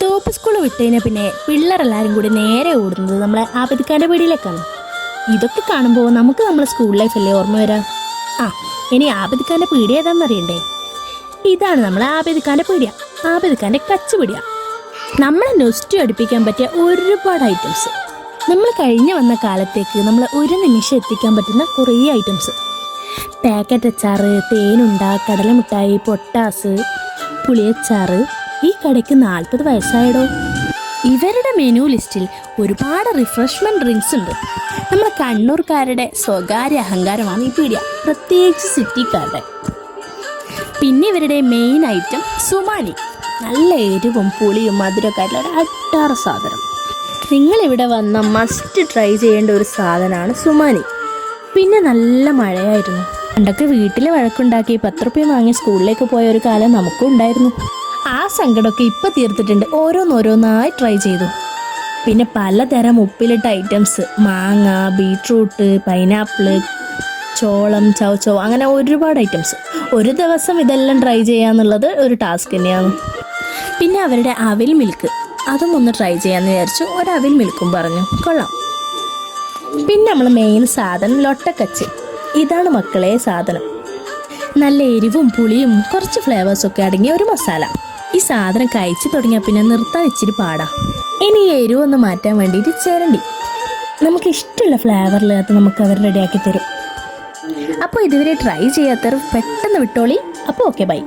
തോപ്പ് school വിട്ടതിന് പിന്നെ പിള്ളേരെല്ലാവരും കൂടി നേരെ ഓടുന്നത് നമ്മളെ ആപതിക്കാന്റെ പീടിയിലേക്കാണ്. ഇതൊക്കെ കാണുമ്പോൾ നമുക്ക് നമ്മളെ സ്കൂൾ ലൈഫല്ലേ ഓർമ്മ വരാം? ആ ഇനി ആപതിക്കാന്റെ പീടി ഏതാണെന്നറിയണ്ടേ ഇതാണ് നമ്മളെ ആപതിക്കാന്റെ പീടിയ ആപതിക്കാന്റെ കച്ച് പീടിയ. നമ്മളെ നൊസ്റ്റു അടുപ്പിക്കാൻ പറ്റിയ ഒരുപാട് ഐറ്റംസ് നമ്മൾ കഴിഞ്ഞു വന്ന കാലത്തേക്ക് നമ്മൾ ഒരു നിമിഷം എത്തിക്കാൻ പറ്റുന്ന കുറേ ഐറ്റംസ് പാക്കറ്റ് അച്ചാറ് തേനുണ്ട കടലമിഠായി പൊട്ടാസ് പുളിയച്ചാറ് ഈ കടയ്ക്ക് നാൽപ്പത് വയസ്സായടോ? ഇവരുടെ മെനു ലിസ്റ്റിൽ ഒരുപാട് റിഫ്രഷ്മെന്റ് ഡ്രിങ്ക്സ് ഉണ്ട്. നമ്മുടെ കണ്ണൂർക്കാരുടെ സ്വകാര്യ അഹങ്കാരമാണ് ഈ പീഡിയ പ്രത്യേകിച്ച് സിറ്റിക്കാരുടെ. പിന്നെ ഇവരുടെ മെയിൻ ഐറ്റം സുമാലി നല്ല എരിവും പുളിയും മധുരമൊക്കെ അട്ടാറ സാധനം. നിങ്ങളിവിടെ വന്ന മസ്റ്റ് ട്രൈ ചെയ്യേണ്ട ഒരു സാധനമാണ് സുമാനി പിന്നെ നല്ല മഴയായിരുന്നു. പണ്ടൊക്കെ വീട്ടിൽ വഴക്കുണ്ടാക്കി പത്ത് റുപ്യ വാങ്ങി സ്കൂളിലേക്ക് പോയ ഒരു കാലം നമുക്കും ഉണ്ടായിരുന്നു. ആ സങ്കടമൊക്കെ ഇപ്പൊ തീർത്തിട്ടുണ്ട്. ഓരോന്നോരോന്നായി ട്രൈ ചെയ്തു. പിന്നെ പലതരം ഉപ്പിലിട്ട ഐറ്റംസ് മാങ്ങ ബീട്രൂട്ട് പൈനാപ്പിൾ ചോളം ചവച്ചോ അങ്ങനെ ഒരുപാട് ഐറ്റംസ് ഒരു ദിവസം ഇതെല്ലാം ട്രൈ ചെയ്യാന്നുള്ളത് ഒരു ടാസ്ക് തന്നെയാണ്. പിന്നെ അവരുടെ അവിൽ മിൽക്ക് അതും ഒന്ന് ട്രൈ ചെയ്യാന്ന് വിചാരിച്ചു. ഒരു അവിൽ മിൽക്കും പറഞ്ഞു. കൊള്ളാം. പിന്നെ നമ്മൾ മെയിൻ സാധനം ലൊട്ടക്കച്ച്. ഇതാണ് മക്കളെ സാധനം. നല്ല എരിവും പുളിയും കുറച്ച് ഫ്ലേവേഴ്സൊക്കെ അടങ്ങിയ ഒരു മസാല. ഈ സാധനം കഴിച്ചു തുടങ്ങിയാൽ പിന്നെ നിർത്താൻ ഇച്ചിരി പാടാ. ഇനി എരിവൊന്ന് മാറ്റാൻ വേണ്ടിയിട്ട് ചേരണ്ടി. നമുക്ക് ഇഷ്ടമുള്ള ഫ്ലേവറിലകത്ത് നമുക്ക് അവർ റെഡിയാക്കി തരും. അപ്പോൾ ഇതുവരെ ട്രൈ ചെയ്യാത്തവർ പെട്ടെന്ന് വിട്ടോളി. അപ്പോൾ ഓക്കെ ബൈ.